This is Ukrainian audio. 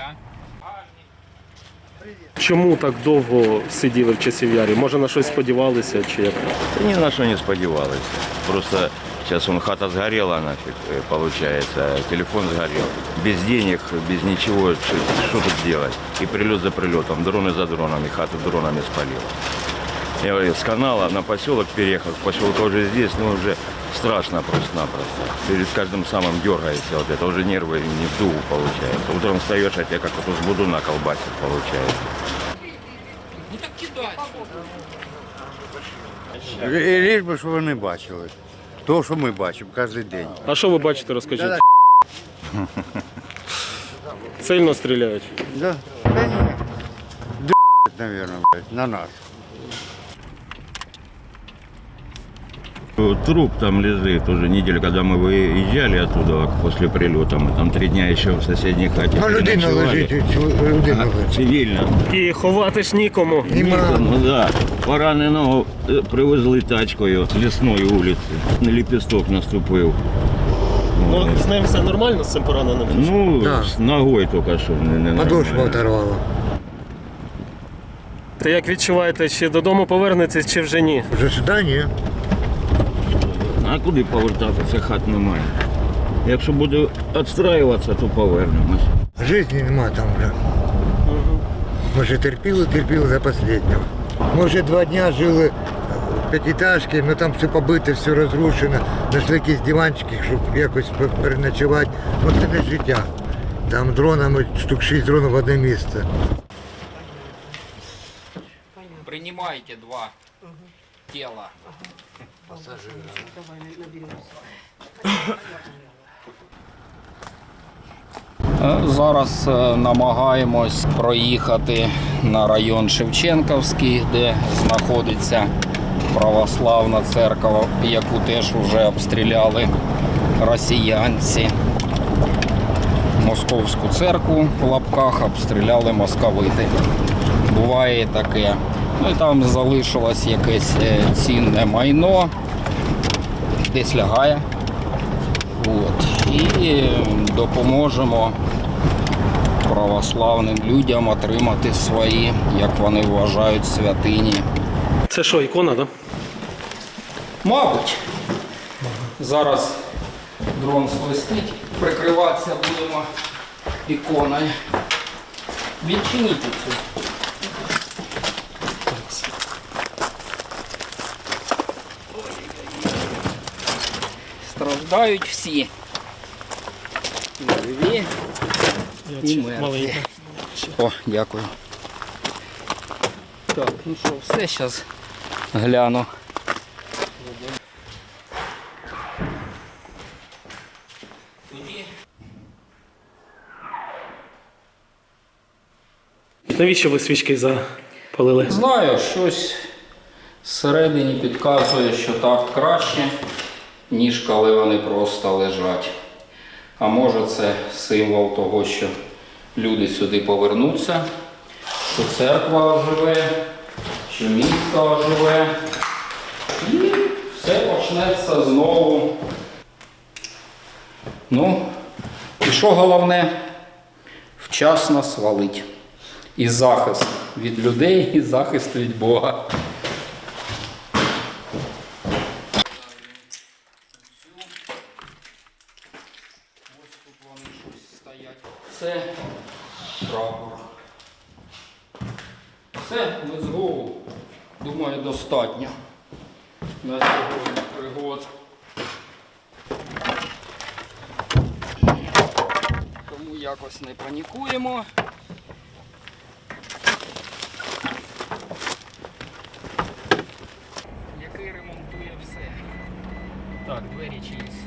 я. Чому так довго сиділи в часів ярі? Може на щось сподівалися чи як? Да ни на что не сподевалась. Просто сейчас он хата сгорела нафиг, э, получается, телефон сгорел. Без денег, без ничего, что что тут делать? И прилет за прилетом, дроны за дронами, хату дронами спалил. Я говорю, с канала на поселок переехал, поселок уже здесь, но уже страшно просто-напросто. Перед каждым самым дергаешься вот это, уже нервы не в дугу получается. Утром встаешь, а тебя как вот с буду на колбасит получается. Ну так кидай. Лі- Ліж би, що вони бачили. То, що ми бачимо кожен день. А що ви бачите, розкажіть? Сильно стріляють. Да? Та ні. Д***, наверное, блядь, на нас. Труп там лежит уже неделю, когда мы выезжали оттуда после прилета. Мы там три дня еще в соседней хате А людина переночевали. лежить, і цю- людина А, лежить. цивільна. І ховати ж нікому. Нема. Ну да. Пораненого е, привезли тачкою з лісної вулиці. На ліпісток наступив. Ну, з ним все нормально з цим пораненим? Ну, Да. з ногою тільки що не, не Подошва нормально. оторвала. Та як відчуваєте, чи додому повернетесь, чи вже ні? Вже сюди ні. А куди повертатися, хат немає. Якщо буде відстраюватися, то повернемось. Жизни нема там вже. Ми вже терпіли, терпіли за останнього. Ми вже два дня жили в п'ятиэтажці, ну там все побите, все розрушено. Знайшли якісь диванчики, щоб якось переночувати. Ну це не життя. Там дронами штук 6 дронів в одне місце. Принимайте два тела. Е, Зараз е, намагаємось проїхати на район Шевченківський, де знаходиться православна церква, яку теж вже обстріляли росіянці. Московську церкву в лапках обстріляли московити. Буває таке. Ну і там залишилось якесь е, цінне майно, десь лягає. От. І е, допоможемо православним людям отримати свої, як вони вважають, святині. Це що, ікона, так? Мабуть, зараз дрон свистить, прикриватися будемо іконою. Відчиніть цю. Страждають всі. І живі, і мертві. О, дякую. Так, ну що, все, зараз гляну. Навіщо ви свічки запалили? Знаю, щось всередині підказує, що так краще, ніж коли вони просто лежать. А може це символ того, що люди сюди повернуться, що церква оживе, що місто оживе. І все почнеться знову. Ну, і що головне? Вчасно свалить. І захист від людей, і захист від Бога. Тут вони щось стоять. Це прапор. Все, без голову. Думаю, достатньо. На сьогодні пригод. Тому якось не панікуємо. який ремонтує все. Так, двері чиїсь